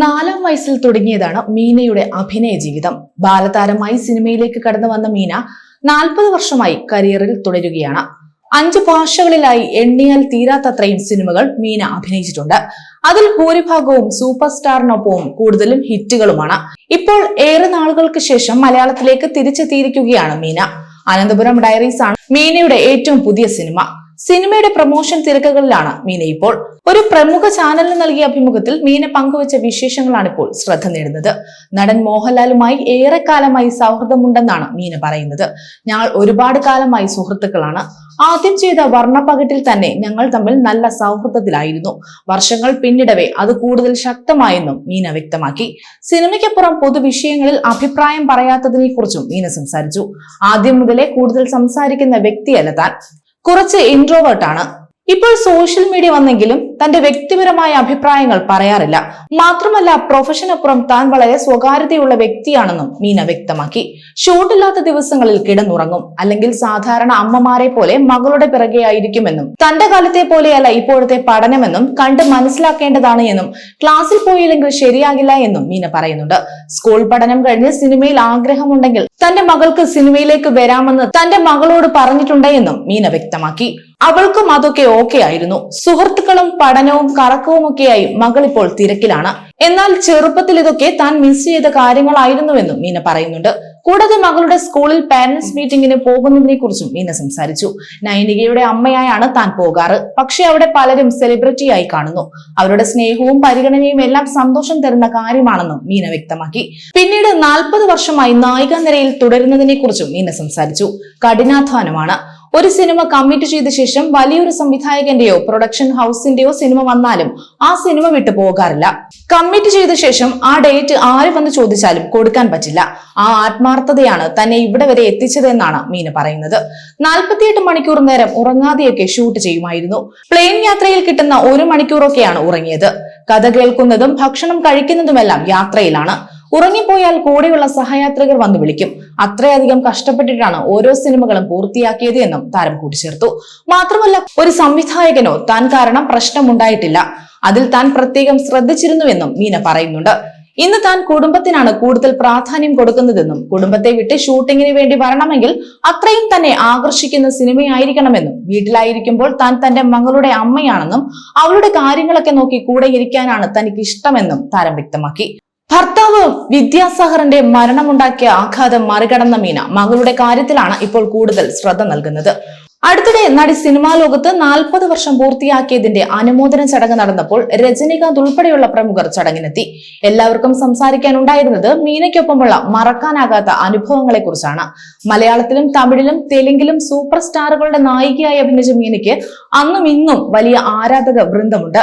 നാലാം വയസ്സിൽ തുടങ്ങിയതാണ് മീനയുടെ അഭിനയ ജീവിതം. ബാലതാരമായി സിനിമയിലേക്ക് കടന്നു വന്ന മീന നാൽപ്പത് വർഷമായി കരിയറിൽ തുടരുകയാണ്. അഞ്ച് ഭാഷകളിലായി എണ്ണിയാൽ തീരാത്തത്രയും സിനിമകൾ മീന അഭിനയിച്ചിട്ടുണ്ട്. അതിൽ ഭൂരിഭാഗവും സൂപ്പർ സ്റ്റാറിനൊപ്പവും കൂടുതലും ഹിറ്റുകളുമാണ്. ഇപ്പോൾ ഏറെ നാളുകൾക്ക് ശേഷം മലയാളത്തിലേക്ക് തിരിച്ചെത്തിയിരിക്കുകയാണ് മീന. അനന്തപുരം ഡയറീസ് ആണ് മീനയുടെ ഏറ്റവും പുതിയ സിനിമ. സിനിമയുടെ പ്രൊമോഷൻ തിരക്കുകളിലാണ് മീന ഇപ്പോൾ. ഒരു പ്രമുഖ ചാനലിന് നൽകിയ അഭിമുഖത്തിൽ മീന പങ്കുവച്ച വിശേഷങ്ങളാണ് ഇപ്പോൾ ശ്രദ്ധ നേടുന്നത്. നടൻ മോഹൻലാലുമായി ഏറെക്കാലമായി സൗഹൃദമുണ്ടെന്നാണ് മീന പറയുന്നത്. ഞങ്ങൾ ഒരുപാട് കാലമായി സുഹൃത്തുക്കളാണ്. ആദ്യം ചെയ്ത വർണപ്പകിട്ടിൽ തന്നെ ഞങ്ങൾ തമ്മിൽ നല്ല സൗഹൃദത്തിലായിരുന്നു. വർഷങ്ങൾ പിന്നിടവേ അത് കൂടുതൽ ശക്തമായെന്നും മീന വ്യക്തമാക്കി. സിനിമയ്ക്കപ്പുറം പൊതുവിഷയങ്ങളിൽ അഭിപ്രായം പറയാത്തതിനെ കുറിച്ചും മീന സംസാരിച്ചു. ആദ്യം മുതലേ കൂടുതൽ സംസാരിക്കുന്ന വ്യക്തിയല്ല താൻ. കുറച്ച് ഇൻട്രോവേർട്ട് ആണ്. ഇപ്പോൾ സോഷ്യൽ മീഡിയ വന്നെങ്കിലും തന്റെ വ്യക്തിപരമായ അഭിപ്രായങ്ങൾ പറയാറില്ല. മാത്രമല്ല പ്രൊഫഷനപ്പുറം താൻ വളരെ സ്വകാര്യതയുള്ള വ്യക്തിയാണെന്നും മീന വ്യക്തമാക്കി. ഷൂട്ടില്ലാത്ത ദിവസങ്ങളിൽ കിടന്നുറങ്ങും അല്ലെങ്കിൽ സാധാരണ അമ്മമാരെ പോലെ മകളുടെ പിറകെയായിരിക്കുമെന്നും തന്റെ കാലത്തെ പോലെയല്ല ഇപ്പോഴത്തെ പഠനമെന്നും കണ്ട് മനസ്സിലാക്കേണ്ടതാണ് എന്നും ക്ലാസ്സിൽ പോയില്ലെങ്കിൽ ശരിയാകില്ല എന്നും മീന പറയുന്നുണ്ട്. സ്കൂൾ പഠനം കഴിഞ്ഞ് സിനിമയിൽ ആഗ്രഹമുണ്ടെങ്കിൽ തന്റെ മകൾക്ക് സിനിമയിലേക്ക് വരാമെന്ന് തന്റെ മകളോട് പറഞ്ഞിട്ടുണ്ടെന്നും മീന വ്യക്തമാക്കി. അവൾക്കും അതൊക്കെ ഓക്കെ ആയിരുന്നു. സുഹൃത്തുക്കളും പഠനവും കറക്കവും ഒക്കെയായി മകൾ ഇപ്പോൾ തിരക്കിലാണ്. എന്നാൽ ചെറുപ്പത്തിൽ ഇതൊക്കെ താൻ മിസ് ചെയ്ത കാര്യങ്ങളായിരുന്നുവെന്നും മീന പറയുന്നുണ്ട്. കൂടാതെ മകളുടെ സ്കൂളിൽ പാരന്റ്സ് മീറ്റിംഗിന് പോകുന്നതിനെ കുറിച്ചും മീന സംസാരിച്ചു. നൈനികയുടെ അമ്മയായാണ് താൻ പോകാറ്. പക്ഷെ അവിടെ പലരും സെലിബ്രിറ്റിയായി കാണുന്നു. അവരുടെ സ്നേഹവും പരിഗണനയും എല്ലാം സന്തോഷം തരുന്ന കാര്യമാണെന്നും മീന വ്യക്തമാക്കി. പിന്നീട് നാൽപ്പത് വർഷമായി നായിക നിരയിൽ തുടരുന്നതിനെ കുറിച്ചും ഇന്ന് സംസാരിച്ചു. കഠിനാധ്വാനമാണ്. ഒരു സിനിമ കമ്മിറ്റ് ചെയ്ത ശേഷം വലിയൊരു സംവിധായകന്റെയോ പ്രൊഡക്ഷൻ ഹൗസിന്റെയോ സിനിമ വന്നാലും ആ സിനിമ വിട്ടു പോകാറില്ല. കമ്മിറ്റ് ചെയ്ത ശേഷം ആ ഡേറ്റ് ആര് വന്ന് ചോദിച്ചാലും കൊടുക്കാൻ പറ്റില്ല. ആ ആത്മാർത്ഥതയാണ് തന്നെ ഇവിടെ വരെ എത്തിച്ചതെന്നാണ് മീന പറയുന്നത്. നാൽപ്പത്തിയെട്ട് മണിക്കൂർ നേരം ഉറങ്ങാതെയൊക്കെ ഷൂട്ട് ചെയ്യുമായിരുന്നു. പ്ലെയിൻ യാത്രയിൽ കിട്ടുന്ന ഒരു മണിക്കൂറൊക്കെയാണ് ഉറങ്ങിയത്. കഥ കേൾക്കുന്നതും ഭക്ഷണം കഴിക്കുന്നതുമെല്ലാം യാത്രയിലാണ്. ഉറങ്ങിപ്പോയാൽ കൂടെയുള്ള സഹയാത്രികർ വന്ന് വിളിക്കും. അത്രയധികം കഷ്ടപ്പെട്ടിട്ടാണ് ഓരോ സിനിമകളും പൂർത്തിയാക്കിയത് എന്നും താരം കൂട്ടിച്ചേർത്തു. മാത്രമല്ല ഒരു സംവിധായകനോ താൻ കാരണം പ്രശ്നമുണ്ടായിട്ടില്ല. അതിൽ താൻ പ്രത്യേകം ശ്രദ്ധിച്ചിരുന്നുവെന്നും മീന പറയുന്നുണ്ട്. ഇന്ന് താൻ കുടുംബത്തിനാണ് കൂടുതൽ പ്രാധാന്യം കൊടുക്കുന്നതെന്നും കുടുംബത്തെ വിട്ട് ഷൂട്ടിങ്ങിന് വേണ്ടി വരണമെങ്കിൽ അത്രയും തന്നെ ആകർഷിക്കുന്ന സിനിമയായിരിക്കണമെന്നും വീട്ടിലായിരിക്കുമ്പോൾ താൻ തന്റെ മകളുടെ അമ്മയാണെന്നും അവളുടെ കാര്യങ്ങളൊക്കെ നോക്കി കൂടെ ഇരിക്കാനാണ് തനിക്ക് ഇഷ്ടമെന്നും താരം വ്യക്തമാക്കി. ഭർത്താവ് വിദ്യാസാഗറിന്റെ മരണമുണ്ടാക്കിയ ആഘാതം മറികടന്ന മീന മകളുടെ കാര്യത്തിലാണ് ഇപ്പോൾ കൂടുതൽ ശ്രദ്ധ നൽകുന്നത്. അടുത്തിടെ നടി സിനിമാ ലോകത്ത് നാൽപ്പത് വർഷം പൂർത്തിയാക്കിയതിന്റെ അനുമോദന ചടങ്ങ് നടന്നപ്പോൾ രജനികാന്ത് ഉൾപ്പെടെയുള്ള പ്രമുഖർ ചടങ്ങിനെത്തി. എല്ലാവർക്കും സംസാരിക്കാനുണ്ടായിരുന്നത് മീനയ്ക്കൊപ്പമുള്ള മറക്കാനാകാത്ത അനുഭവങ്ങളെ കുറിച്ചാണ് മലയാളത്തിലും തമിഴിലും തെലുങ്കിലും സൂപ്പർ സ്റ്റാറുകളുടെ നായികയായി അഭിനയിച്ച മീനയ്ക്ക് അന്നും ഇന്നും വലിയ ആരാധക വൃന്ദമുണ്ട്